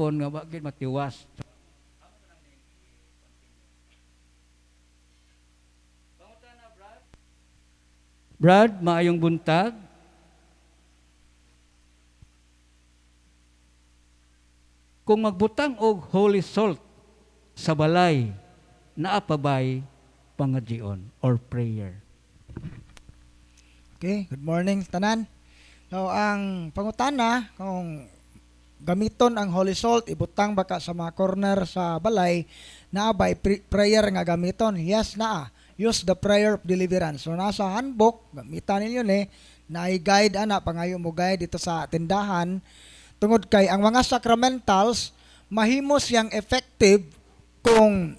gihapon nga wa gid matiwas. Brad, maayong buntag. Kung magbutang og holy salt sa balay, naapabay pangadyon or prayer. Okay, good morning tanan. So ang pangutana kung gamiton ang holy salt ibutang baka sa mga corner sa balay naabay pre- prayer nga gamiton. Yes naa. Use the prayer of deliverance. So nasa handbook gamitan ninyo ni na guide ana pangayo mo guide dito sa tindahan tungod kay ang mga sacramentals mahimo siyang effective kung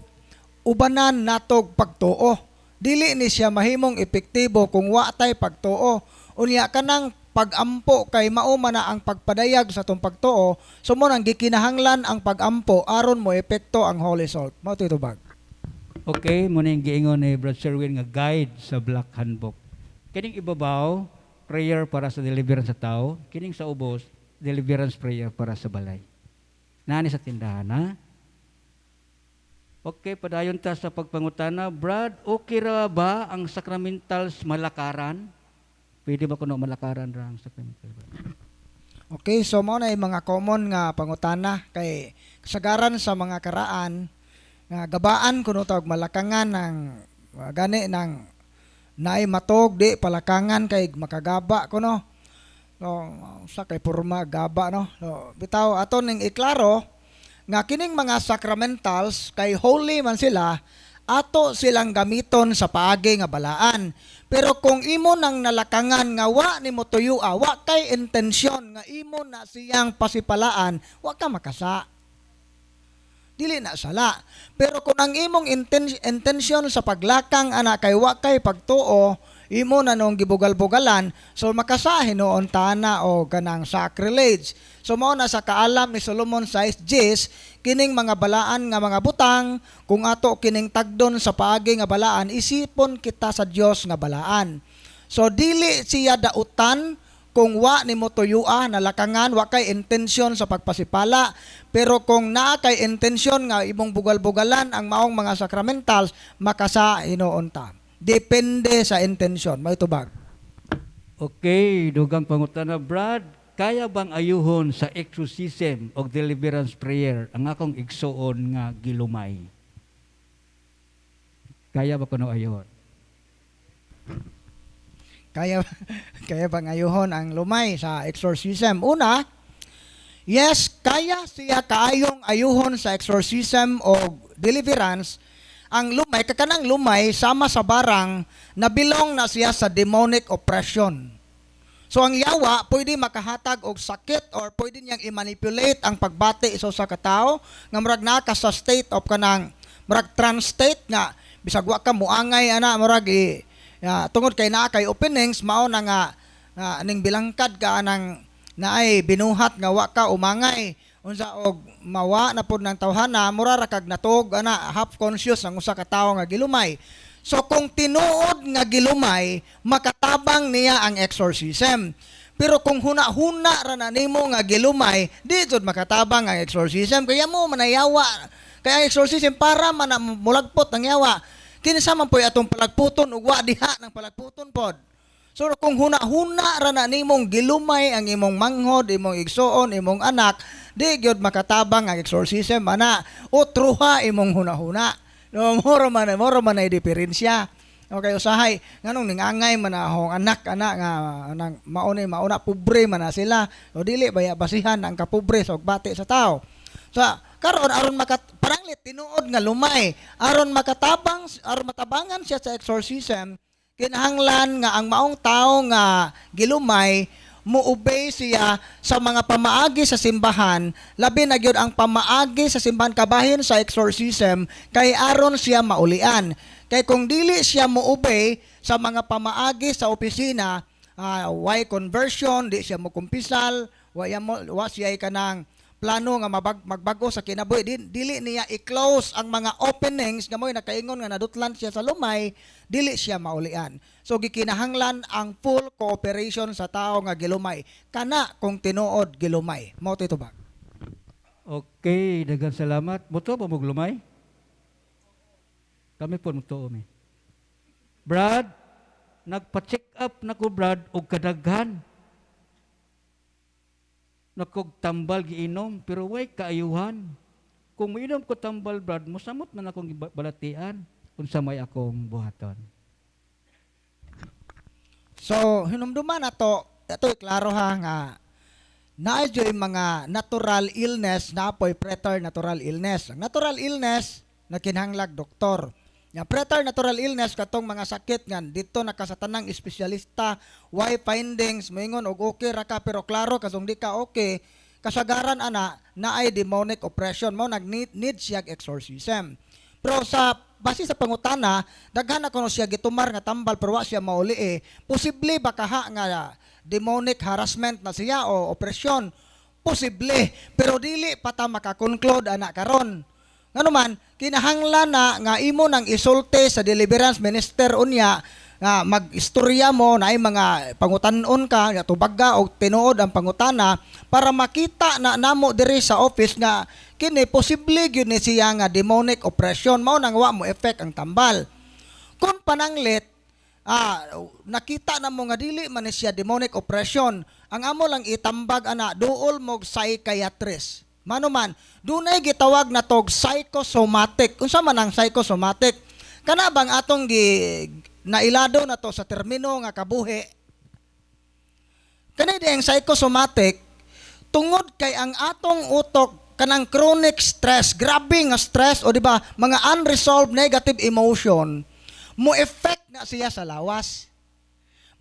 ubanan natog pagtuo dili ni siya mahimong epektibo kung wa tay pagtuo unya kanang pagampo kay mao man na ang pagpadayag sa tong pagtuo sumo nang gikinahanglan ang pagampo aron mo epekto ang holy salt mao to bag Okay, muna yung giingon ni Brad Sherwin nga guide sa Black Handbook. Kining ibabaw, prayer para sa deliverance sa tao. Kining sa ubos, deliverance prayer para sa balay. Nani sa tindahan, ha? Okay, padayon ta sa pagpangutana. Brad, okay ra ba ang sacramentals malakaran? Pwede ba kuno malakaran ra ang sacramental? Okay, so mao na mga common nga pangutana kay kasagaran sa mga karaan nga gabaan kuno tawag malakangan ng uh, gani ng naay matog di palakangan kay makagaba kuno. So, sa kay porma gaba no. So, bitaw aton ning iklaro nga kining mga sacramentals kay holy man sila ato silang gamiton sa paagi nga balaan. Pero kung imo nang nalakangan nga wa nimo tuyua, wa kay intensyon nga imo na siyang pasipalaan, wa ka makasa. Dili na sala. Pero kung ang imong inten- intensyon sa paglakang ana kay wa kay pagtuo, imo na nung gibugal-bugalan, so makasahin noon tana o kanang sacrilege. So mao na sa kaalam ni Solomon sa Gis, kining mga balaan nga mga butang, kung ato kining tagdon sa paagi nga balaan, isipon kita sa Dios nga balaan. So dili siya dautan kung wa nimo tuyua nalakangan wa kay intensyon sa pagpasipala pero kung naa kay intensyon nga imong bugal-bugalan ang maong mga sacramentals makasa hinuon ta depende sa intensyon may tubag Okay, dugang pangutana. Brad, kaya bang ayuhon sa exorcism o deliverance prayer ang akong igsuon nga gilumay? Kaya ba kuno ayuhon? kaya kaya bang ayuhon ang lumay sa exorcism una yes kaya siya kaayong ayuhon sa exorcism o deliverance ang lumay kakanang lumay sama sa barang na bilong na siya sa demonic oppression. So ang yawa pwede makahatag og sakit or pwede niyang i-manipulate ang pagbati iso sa katao nga murag naka sa state of kanang murag trance state nga bisag wa ka muangay ana murag i, ya, tungod kay naa kay openings mao na nga nga ning bilangkad ka anang naay binuhat nga wa ka umangay unsa og mawa na pud ng tawhana mura ra kag natog ana half conscious ang usa ka tawo nga gilumay So kung tinuod nga gilumay, makatabang niya ang exorcism. Pero kung huna-huna ra na nimo nga gilumay, di jud makatabang ang exorcism. Kaya mo manayawa. Kaya ang exorcism para man mulagpot ang yawa. Kinsa man po'y atong palagputon ug wa diha ng palagputon pod. So kung huna-huna ra na nimong gilumay ang imong manghod, imong igsuon, imong anak, di gyud makatabang ang exorcism ana. O truha imong huna-huna. No, moro man moro man ay diferensya. Okay, usahay nganong ningangay man na hong anak ana nga nang maunay mauna pobre man na sila. O dili baya basihan ang kapobre sa bati sa tao. Sa karon aron makat paranglit tinuod nga lumay aron makatabang aron matabangan siya sa exorcism kinahanglan nga ang maong tao nga gilumay muobey siya sa mga pamaagi sa simbahan. Labi na gyud ang pamaagi sa simbahan kabahin sa exorcism kay aron siya maulian. Kay kung dili siya muobey sa mga pamaagi sa opisina uh, why conversion di siya mo kumpisal wa wa siya kanang plano nga mabag, magbago sa kinabuhi Di- dili niya i-close ang mga openings nga mo'y nakaingon nga nadutlan siya sa lumay dili siya maulian so gikinahanglan ang full cooperation sa tao nga gilumay kana kung tinuod gilumay mo tito ba Okay, dagan salamat. Muto ba maglumay? Kami po muto mi. Brad, nagpa-check up na ko Brad og kadaghan. Nakog tambal giinom pero way kaayuhan. Kung mainom ko tambal Brad, mosamot man akong balatian unsa may akong buhaton. So, hinumduman na to, ito klaro ha nga, yung mga natural illness na apoy preter-natural illness. Ang natural illness, na kinahanglag doktor. Nga preter-natural illness, katong mga sakit nga, dito nakasatanang espesyalista, why findings, moingon og okay ra ka, pero klaro, kasong di ka okay, kasagaran ana, na ay demonic oppression mo, nag need, need siya exorcism. Pero sa base sa pangutana, daghan ako siya gitumar nga tambal pero wa siya mauli eh. Posible ba kaha nga demonic harassment na siya o opresyon? Posible, pero dili pa ta makakonclude ana karon. Ngano man, kinahanglan na nga imo nang isulti sa deliverance minister unya nga mag-istorya mo na ay mga pangutanon ka nga tubagga o tinuod ang pangutana para makita na namo diri sa office nga kini posible gyud ni siya nga demonic oppression. Mao nang wa mo effect ang tambal. Kung pananglit ah nakita na mo nga dili man siya demonic oppression ang amo lang itambag ana duol mo psychiatrist mano man dunay gitawag na tog psychosomatic. Unsa man ang psychosomatic? Kana bang atong gi nailado na to sa termino nga kabuhi? Kani ang psychosomatic tungod kay ang atong utok kanang chronic stress, grabe nga stress o di ba, mga unresolved negative emotion, mo effect na siya sa lawas.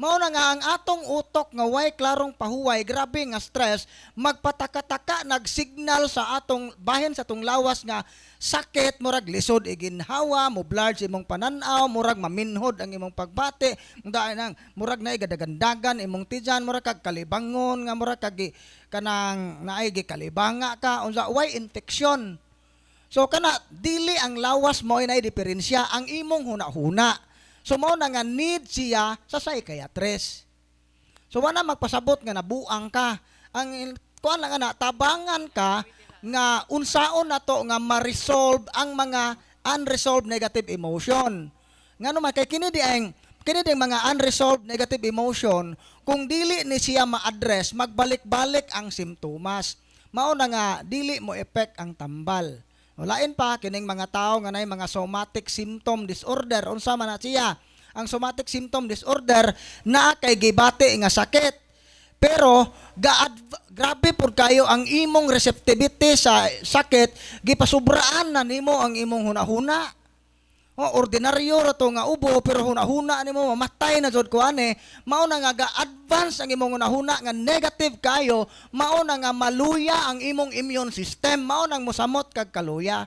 Mao na nga ang atong utok nga way klarong pahuway, grabe nga stress, magpataka-taka nagsignal sa atong bahin sa atong lawas nga sakit, murag lisod iginhawa, mo sa imong pananaw, murag maminhod ang imong pagbati, dahil nang murag na igadagandagan imong tijan, murag kag kalibangon nga murag kag kanang naay gi kalibanga ka unsa way infection. So kana dili ang lawas mo inay diferensya ang imong huna-huna. So mao na nga need siya sa psychiatrist. So wala magpasabot nga nabuang ka. Ang kuan lang ana tabangan ka nga unsaon na to nga ma-resolve ang mga unresolved negative emotion. Ngano man kay kini di ang kini di ang mga unresolved negative emotion kung dili ni siya ma-address magbalik-balik ang simptomas. Mao na nga dili mo effect ang tambal. Walain pa kining mga tao nga nay mga somatic symptom disorder unsa man na siya. Ang somatic symptom disorder na kay gibati nga sakit. Pero ga grabe pud kayo ang imong receptivity sa sakit gipasubraan na nimo ang imong hunahuna. O ordinaryo ra to nga ubo pero hunahuna nimo mamatay na jud ko ani mao na nga ga-advance ang imong hunahuna nga negative kayo. Mao na nga maluya ang imong immune system. Mao nang mosamot kag kaluya.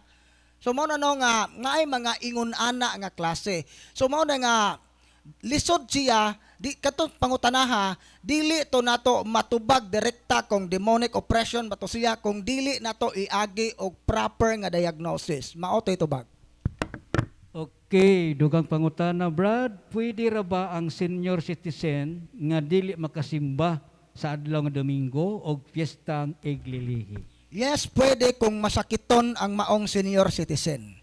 So mao na no nga nga ay mga ingon ana nga klase. So mao na nga lisod siya di kato pangutanaha dili to nato matubag direkta kung demonic oppression bato siya kung dili nato iagi og proper nga diagnosis. Mao to'y tubag Okay, dugang pangutana, Brad, pwede ra ba ang senior citizen nga dili makasimba sa adlaw nga Domingo o piyestang iglilihi? Yes, pwede kung masakiton ang maong senior citizen.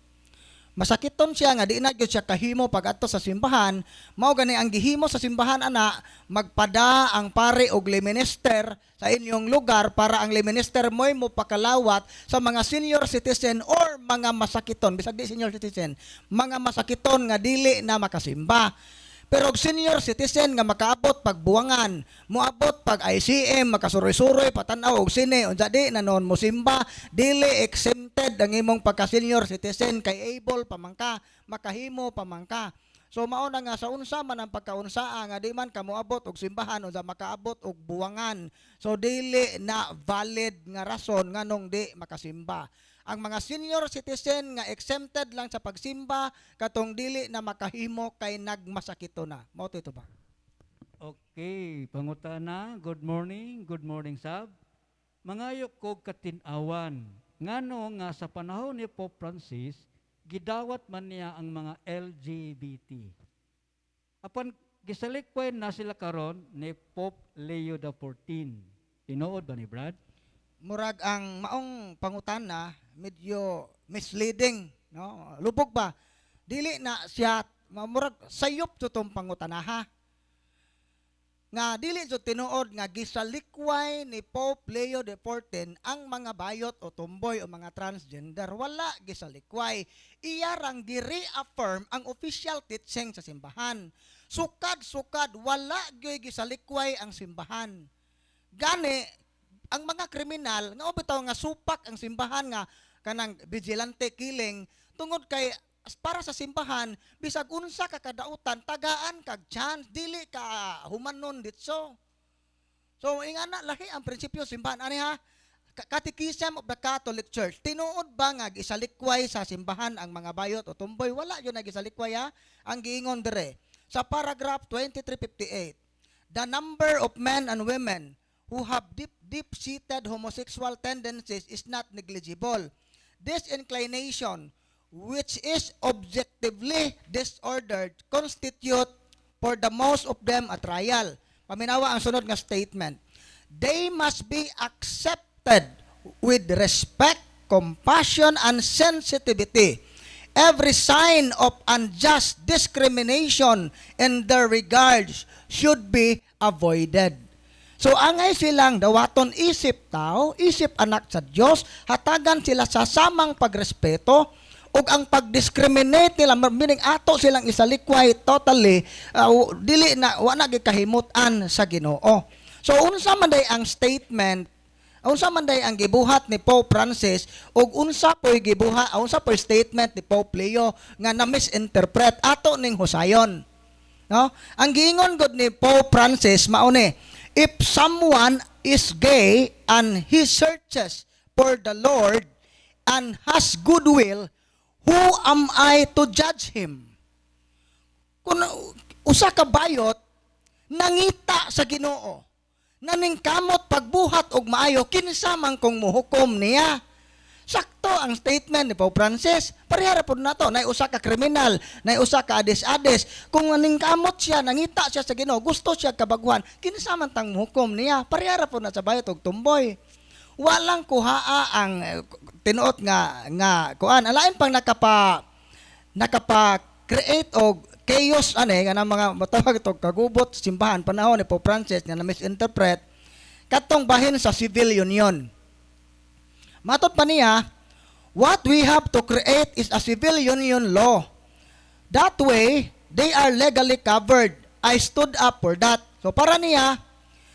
Masakiton siya nga di na gyud siya kahimo pag adto sa simbahan, mao gani ang gihimo sa simbahan ana magpada ang pare og liminister sa inyong lugar para ang liminister mo'y mo pakalawat sa mga senior citizen or mga masakiton, bisag di senior citizen, mga masakiton nga dili na makasimba. Pero og senior citizen nga makaabot pagbuwangan, moabot pag ICM, makasuroy-suroy, patanaw og sine, unsa di na noon mo simba, dili exempted ang imong pagka senior citizen kay able pamangka, makahimo pamangka. So mao na nga sa unsa man ang pagkaunsaa nga di man ka moabot og simbahan unsa makaabot og buwangan. So dili na valid nga rason nganong di makasimba ang mga senior citizen nga exempted lang sa pagsimba katong dili na makahimo kay nagmasakito na. Mao to ito ba? Okay, pangutana, good morning, good morning sab. Mangayok ko katinawan, ngano nga sa panahon ni Pope Francis, gidawat man niya ang mga LGBT. Apan gisalikwen na sila karon ni Pope Leo XIV. Tinuod ba ni Brad? Murag ang maong pangutana medyo misleading, no? Lubog ba? Dili na siya murag sayop to tong pangutanaha. Nga dili jud tinuod nga gisalikway ni Pope Leo XIV ang mga bayot o tumboy o mga transgender wala gisalikway. Iya rang gi-reaffirm ang official teaching sa simbahan. Sukad-sukad wala gyoy gisalikway ang simbahan. Gani ang mga kriminal nga bitaw nga supak ang simbahan nga kanang vigilante killing tungod kay para sa simbahan bisag unsa ka kadautan tagaan kag chance dili ka humanon ditso. So ingana lahi ang prinsipyo simbahan. Ani ha Catechism of the Catholic Church? Tinuod ba nga gisalikway sa simbahan ang mga bayot o tumboy? Wala yun na gisalikway ha? Ang giingon dire sa paragraph 2358 the number of men and women who have deep deep-seated homosexual tendencies is not negligible. This inclination, which is objectively disordered, constitute for the most of them a trial. Paminawa ang sunod nga statement. They must be accepted with respect, compassion, and sensitivity. Every sign of unjust discrimination in their regards should be avoided. So angay silang dawaton isip tao, isip anak sa Dios, hatagan sila sa samang pagrespeto ug ang pag-discriminate nila meaning ato silang isalikway totally uh, dili na wa na gikahimutan sa Ginoo. So unsa man day ang statement unsa man day ang gibuhat ni Pope Francis ug unsa po'y gibuhat unsa po'y statement ni Pope Leo nga na misinterpret ato ning husayon. No? Ang giingon gud ni Pope Francis mao ni, if someone is gay and he searches for the Lord and has goodwill, who am I to judge him? Kung usa ka bayot nangita sa Ginoo, naningkamot pagbuhat og maayo kinsa man kung muhukom niya. Sakto ang statement ni Pope Francis. Parehara po na to. Nay usa ka kriminal, nay usa ka ades-ades. Kung naningkamot siya, nangita siya sa Ginoo, gusto siya kabaguhan, kinsa man tang muhukom niya. Parehara po na sa bayot og tumboy. Walang kuhaa ang eh, tinuot nga nga kuan. Alain pang nakapa nakapa create og chaos ane nga ng mga matawag ito kagubot simbahan panahon ni Pope Francis nga na misinterpret katong bahin sa civil union. Matot pa niya, what we have to create is a civil union law. That way, they are legally covered. I stood up for that. So para niya,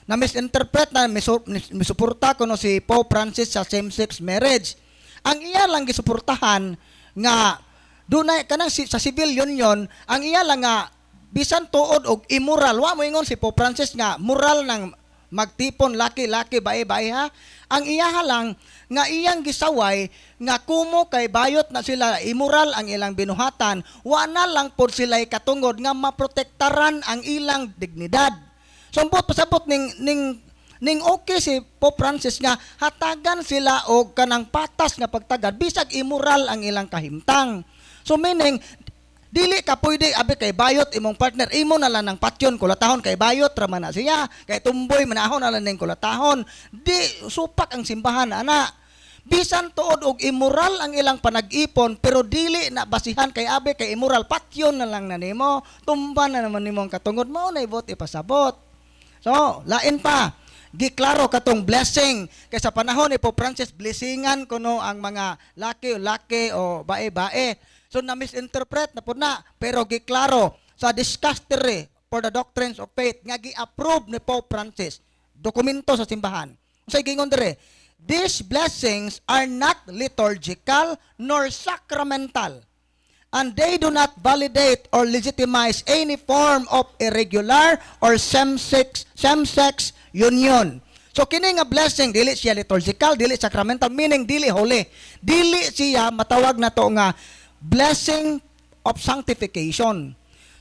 na misinterpret na misu- misuporta ko no si Pope Francis sa same-sex marriage. Ang iya lang gisuportahan nga dunay kanang si, sa civil union, ang iya lang nga bisan tuod og immoral. Wa mo ingon si Pope Francis nga moral ng magtipon laki-laki bae-bae ha. Ang iyaha lang nga iyang gisaway nga kumo kay bayot na sila immoral ang ilang binuhatan, wa na lang pod sila'y katungod nga maprotektaran ang ilang dignidad. Sumpot pasabot ning ning ning okay si Pope Francis nga hatagan sila og kanang patas nga pagtagad bisag immoral ang ilang kahimtang. So meaning dili ka pwede abi kay bayot imong partner imo na lang ng patyon kulatahon. Kay bayot ra na siya. Kay tumboy manahon na lang ning kulatahon. Di supak ang simbahan ana. Bisan tuod og immoral ang ilang panag-ipon pero dili na basihan kay abe kay immoral. Patyon na lang na nimo. Tumba na naman nimo ang katungod. Mao na ibot ipasabot. So, lain pa. Giklaro katong blessing. Kay sa panahon ni Pope Francis blessingan kuno ang mga laki o laki o bae-bae. So na misinterpret na po na pero giklaro sa discastery for the doctrines of faith nga gi-approve ni Pope Francis dokumento sa simbahan. Sa gingon dire, these blessings are not liturgical nor sacramental and they do not validate or legitimize any form of irregular or same-sex same-sex union. So kini nga blessing dili siya liturgical, dili sacramental, meaning dili holy. Dili siya matawag na to nga blessing of sanctification.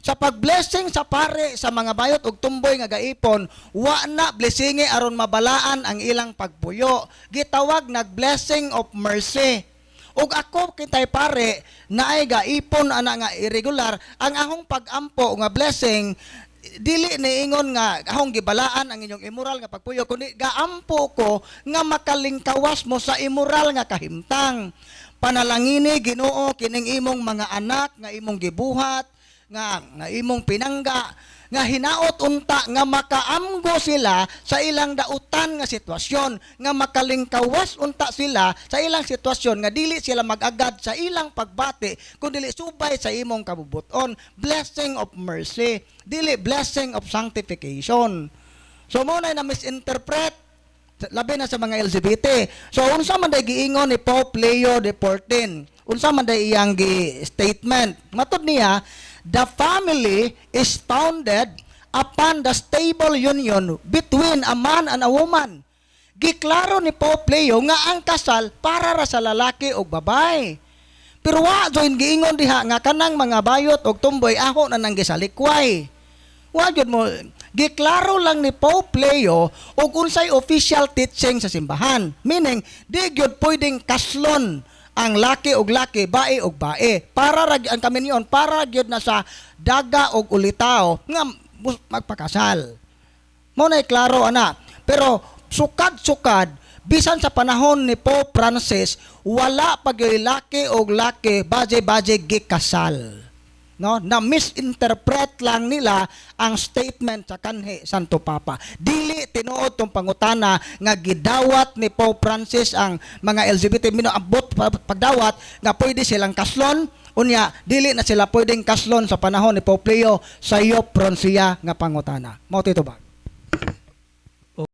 Sa pag-blessing sa pare sa mga bayot ug tumboy nga gaipon, wa na blessingi aron mabalaan ang ilang pagpuyo. Gitawag nag-blessing of mercy. Ug ako kitay pare na ay gaipon ana nga irregular ang akong pagampo nga blessing dili ni ingon nga ahong gibalaan ang inyong immoral nga pagpuyo kundi gaampo ko nga makalingkawas mo sa immoral nga kahimtang panalangini Ginoo kining imong mga anak nga imong gibuhat nga nga imong pinangga nga hinaot unta nga makaamgo sila sa ilang dautan nga sitwasyon nga makalingkawas unta sila sa ilang sitwasyon nga dili sila magagad sa ilang pagbati kun dili subay sa imong kabubuton. Blessing of mercy. Dili blessing of sanctification. So mo na misinterpret labi na sa mga LGBT. So unsa man day giingon ni Pope Leo XIV? Unsa man day iyang gi statement? Matud niya, the family is founded upon the stable union between a man and a woman. Giklaro ni Pope Leo nga ang kasal para ra sa lalaki ug babae. Pero wa join giingon diha nga kanang mga bayot ug tumboy aho na nang gisalikway. Wa jud mo giklaro lang ni Pope Leo og unsay official teaching sa simbahan. Meaning, di gyud pwedeng kaslon ang laki og laki, bae og bae. Para ra ang kami niyon, para gyud na sa daga og ulitaw nga magpakasal. Mo na klaro ana. Pero sukad-sukad bisan sa panahon ni Pope Francis wala pa gyud laki og laki baje-baje gikasal. No, na misinterpret lang nila ang statement sa kanhi Santo Papa. Dili tinuod tong pangutana nga gidawat ni Pope Francis ang mga LGBT minuabot pa- pagdawat nga pwede silang kaslon unya dili na sila pwedeng kaslon sa panahon ni Pope Leo sa iyo pronsiya nga pangutana. Mo tito ba?